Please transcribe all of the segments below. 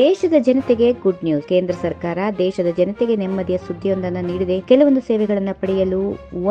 ದೇಶದ ಜನತೆಗೆ good news ಕೇಂದ್ರ ಸರ್ಕಾರ ದೇಶದ ಜನತೆಗೆ ನೆಮ್ಮದಿಯ ಸುದ್ದಿಯೊಂದನ್ನು ನೀಡಿದೆ. ಕೆಲವೊಂದು ಸೇವೆಗಳನ್ನು ಪಡೆಯಲು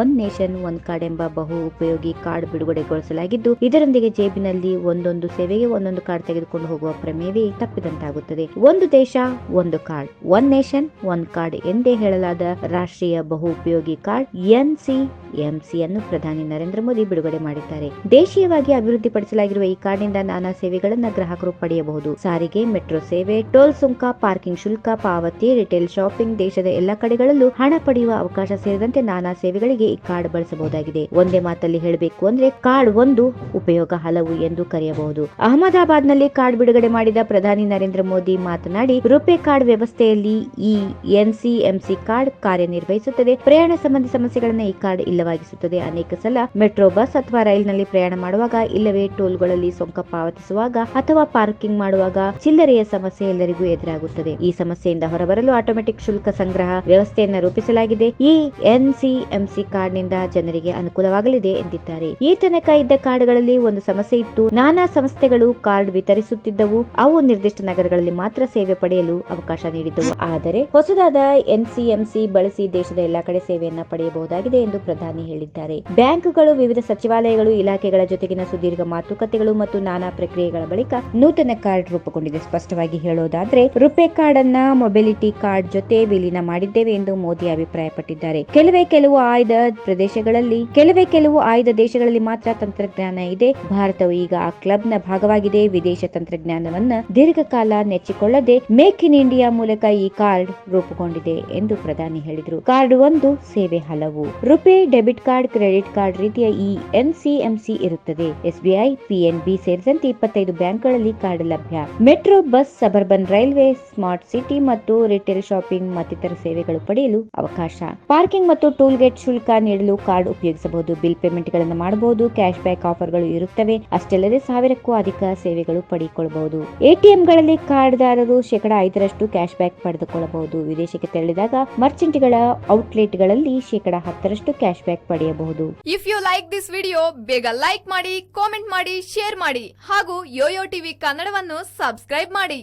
ಒನ್ ನೇಷನ್ ಒನ್ ಕಾರ್ಡ್ ಎಂಬ ಬಹು ಉಪಯೋಗಿ ಕಾರ್ಡ್ ಬಿಡುಗಡೆಗೊಳಿಸಲಾಗಿದ್ದು, ಇದರೊಂದಿಗೆ ಜೇಬಿನಲ್ಲಿ ಒಂದೊಂದು ಸೇವೆಗೆ ಒಂದೊಂದು ಕಾರ್ಡ್ ತೆಗೆದುಕೊಂಡು ಹೋಗುವ ಪ್ರಮೇಯವೇ ತಪ್ಪಿದಂತಾಗುತ್ತದೆ. ಒಂದು ದೇಶ, ಒಂದು card one nation one card ಎಂದೇ ಹೇಳಲಾದ ರಾಷ್ಟ್ರೀಯ ಬಹು ಉಪಯೋಗಿ card N C M C ಅನ್ನು ಪ್ರಧಾನಿ ನರೇಂದ್ರ ಮೋದಿ ಬಿಡುಗಡೆ ಮಾಡಿದ್ದಾರೆ. ದೇಶೀಯವಾಗಿ ಅಭಿವೃದ್ಧಿಪಡಿಸಲಾಗಿರುವ ಈ ಕಾರ್ಡ್ನಿಂದ ನಾನಾ ಸೇವೆಗಳನ್ನು ಗ್ರಾಹಕರು ಪಡೆಯಬಹುದು. ಸಾರಿಗೆ, ಮೆಟ್ರೋ ಸೇವೆ ಟೋಲ್ ಸುಂಕ, ಪಾರ್ಕಿಂಗ್ ಶುಲ್ಕ, ಪಾವತಿ, ರಿಟೇಲ್ ಶಾಪಿಂಗ್, ದೇಶದ ಎಲ್ಲಾ ಕಡೆಗಳಲ್ಲೂ ಹಣ ಪಡೆಯುವ ಅವಕಾಶ ಸೇರಿದಂತೆ ನಾನಾ ಸೇವೆಗಳಿಗೆ ಈ ಕಾರ್ಡ್ ಬಳಸಬಹುದಾಗಿದೆ. ಒಂದೇ ಮಾತಲ್ಲಿ ಹೇಳಬೇಕು ಅಂದ್ರೆ ಕಾರ್ಡ್ ಒಂದು ಉಪಯೋಗ ಹಲವು ಎಂದು ಕರೆಯಬಹುದು. ಅಹಮದಾಬಾದ್ನಲ್ಲಿ ಕಾರ್ಡ್ ಬಿಡುಗಡೆ ಮಾಡಿದ ಪ್ರಧಾನಿ ನರೇಂದ್ರ ಮೋದಿ ಮಾತನಾಡಿ, ರುಪೆ ಕಾರ್ಡ್ ವ್ಯವಸ್ಥೆಯಲ್ಲಿ ಈ ಎನ್ಸಿಎಂಸಿ ಕಾರ್ಡ್ ಕಾರ್ಯನಿರ್ವಹಿಸುತ್ತದೆ. ಪ್ರಯಾಣ ಸಂಬಂಧಿ ಸಮಸ್ಯೆಗಳನ್ನು ಈ ಕಾರ್ಡ್ ಇಲ್ಲವಾಗಿಸುತ್ತದೆ. ಅನೇಕ ಸಲ ಮೆಟ್ರೋ ಬಸ್ ಅಥವಾ ರೈಲಿನಲ್ಲಿ ಪ್ರಯಾಣ ಮಾಡುವಾಗ ಇಲ್ಲವೇ ಟೋಲ್ಗಳಲ್ಲಿ ಸೊಂಕ ಪಾವತಿಸುವಾಗ ಅಥವಾ ಪಾರ್ಕಿಂಗ್ ಮಾಡುವಾಗ ಚಿಲ್ಲರೆಯ ಸಮಸ್ಯೆ ಎಲ್ಲರಿಗೂ ಎದುರಾಗುತ್ತದೆ. ಈ ಸಮಸ್ಯೆಯಿಂದ ಹೊರಬರಲು ಆಟೋಮೆಟಿಕ್ ಶುಲ್ಕ ಸಂಗ್ರಹ ವ್ಯವಸ್ಥೆಯನ್ನು ರೂಪಿಸಲಾಗಿದೆ. ಈ ಎನ್ಸಿಎಂಸಿ ಕಾರ್ಡ್ನಿಂದ ಜನರಿಗೆ ಅನುಕೂಲವಾಗಲಿದೆ ಎಂದಿದ್ದಾರೆ. ಈ ತನಕ ಇದ್ದ ಕಾರ್ಡ್ಗಳಲ್ಲಿ ಒಂದು ಸಮಸ್ಯೆ ಇತ್ತು ನಾನಾ ಸಂಸ್ಥೆಗಳು ಕಾರ್ಡ್ ವಿತರಿಸುತ್ತಿದ್ದವು. ಅವು ನಿರ್ದಿಷ್ಟ ನಗರಗಳಲ್ಲಿ ಮಾತ್ರ ಸೇವೆ ಪಡೆಯಲು ಅವಕಾಶ ನೀಡಿದ್ದವು. ಆದರೆ ಹೊಸದಾದ ಎನ್ಸಿಎಂಸಿ ಬಳಸಿ ದೇಶದ ಎಲ್ಲಾ ಕಡೆ ಸೇವೆಯನ್ನ ಪಡೆಯಬಹುದಾಗಿದೆ ಎಂದು ಪ್ರಧಾನಿ ಹೇಳಿದ್ದಾರೆ. ಬ್ಯಾಂಕ್ಗಳು, ವಿವಿಧ ಸಚಿವಾಲಯಗಳು, ಇಲಾಖೆಗಳ ಜೊತೆಗಿನ ಸುದೀರ್ಘ ಮಾತುಕತೆಗಳು ಮತ್ತು ನಾನಾ ಪ್ರಕ್ರಿಯೆಗಳ ಬಳಿಕ ನೂತನ ಕಾರ್ಡ್ ರೂಪುಗೊಂಡಿದೆ. ಸ್ಪಷ್ಟವಾಗಿ ಹೇಳೋದಾದ್ರೆ, ರುಪೆ ಕಾರ್ಡ್ ಅನ್ನ ಮೊಬಿಲಿಟಿ ಕಾರ್ಡ್ ಜೊತೆ ವಿಲೀನ ಮಾಡಿದ್ದೇವೆ ಎಂದು ಮೋದಿ ಅಭಿಪ್ರಾಯಪಟ್ಟಿದ್ದಾರೆ. ಕೆಲವೇ ಕೆಲವು ಆಯ್ದ ಪ್ರದೇಶಗಳಲ್ಲಿ, ಕೆಲವೇ ಕೆಲವು ಆಯ್ದ ದೇಶಗಳಲ್ಲಿ ಮಾತ್ರ ತಂತ್ರಜ್ಞಾನ ಇದೆ. ಭಾರತವು ಈಗ ಆ ಕ್ಲಬ್ನ ಭಾಗವಾಗಿದೆ. ವಿದೇಶ ತಂತ್ರಜ್ಞಾನವನ್ನ ದೀರ್ಘಕಾಲ ನೆಚ್ಚಿಕೊಳ್ಳದೆ ಮೇಕ್ ಇನ್ ಇಂಡಿಯಾ ಮೂಲಕ ಈ ಕಾರ್ಡ್ ರೂಪುಗೊಂಡಿದೆ ಎಂದು ಪ್ರಧಾನಿ ಹೇಳಿದರು. ಕಾರ್ಡ್ ಒಂದು ಸೇವೆ ಹಲವು. RuPay, debit card, credit card ರೀತಿಯ ಈ ಎನ್ಸಿಎಂಸಿ ಇರುತ್ತದೆ. ಎಸ್ಬಿಐ ಪಿಎನ್ಬಿ ಸೇರಿದಂತೆ ಇಪ್ಪತ್ತೈದು ಬ್ಯಾಂಕ್ಗಳಲ್ಲಿ ಕಾರ್ಡ್ ಲಭ್ಯ. Metro, bus suburban railway, smart city ಮತ್ತು ರಿಟೇಲ್ ಶಾಪಿಂಗ್ ಮತ್ತಿತರ ಸೇವೆಗಳು ಪಡೆಯಲು ಅವಕಾಶ. ಪಾರ್ಕಿಂಗ್ ಮತ್ತು ಟೂಲ್ ಗೇಟ್ ಶುಲ್ಕ ನೀಡಲು ಕಾರ್ಡ್ ಉಪಯೋಗಿಸಬಹುದು. ಬಿಲ್ ಪೇಮೆಂಟ್ಗಳನ್ನು ಮಾಡಬಹುದು. ಕ್ಯಾಶ್ ಬ್ಯಾಕ್ ಆಫರ್ಗಳು ಇರುತ್ತವೆ. ಅಷ್ಟಲ್ಲದೆ ಸಾವಿರಕ್ಕೂ ಅಧಿಕ ಸೇವೆಗಳು ಪಡೆದುಕೊಳ್ಳಬಹುದು. ಎಟಿಎಂಗಳಲ್ಲಿ ಕಾರ್ಡ್ದಾರರು ಶೇಕಡ ಐದರಷ್ಟು ಕ್ಯಾಶ್ ಬ್ಯಾಕ್ ಪಡೆದುಕೊಳ್ಳಬಹುದು. ವಿದೇಶಕ್ಕೆ ತೆರಳಿದಾಗ ಮರ್ಚೆಂಟ್ಗಳ ಔಟ್ಲೆಟ್ಗಳಲ್ಲಿ ಶೇಕಡ ಹತ್ತರಷ್ಟು ಕ್ಯಾಶ್ ಬ್ಯಾಕ್ ಪಡೆಯಬಹುದು. If you like this video ಬೇಗ ಲೈಕ್ ಮಾಡಿ ಕಾಮೆಂಟ್ ಮಾಡಿ ಶೇರ್ ಮಾಡಿ ಹಾಗೂ ಯೋಯೋ ಟಿವಿ ಕನ್ನಡವನ್ನು ಸಬ್ಸ್ಕ್ರೈಬ್ ಮಾಡಿ.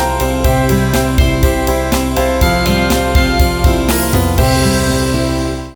Thank you.